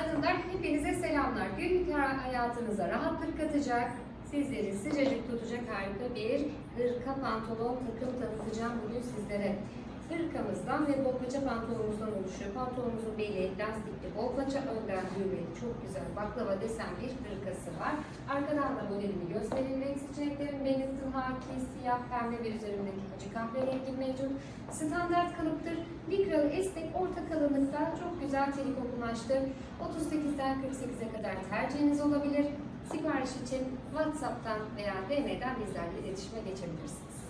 Hanımlar hepinize selamlar. Günlük hayatınıza rahatlık katacak, sizleri sıcacık tutacak harika bir hırka pantolon takım tanıtacağım bugün sizlere. Hırkamızdan ve bol paça pantolonumuzdan oluşuyor. Pantolonumuzun beli lastikli, bol paça önden düğmeli, çok güzel baklava desen bir hırkası var. Arkadan da modelini gösterelim. Renk seçeneklerim Benetton haki, siyah, pembe ve üzerindeki acı kahverengi mevcut. Standart kalıptır. Likralı, esnek, orta kalınlıkta çok güzel telik kumaştır. 38'den 48'e kadar tercihiniz olabilir. Sipariş için WhatsApp'tan veya DM'den bizlerle iletişime geçebilirsiniz.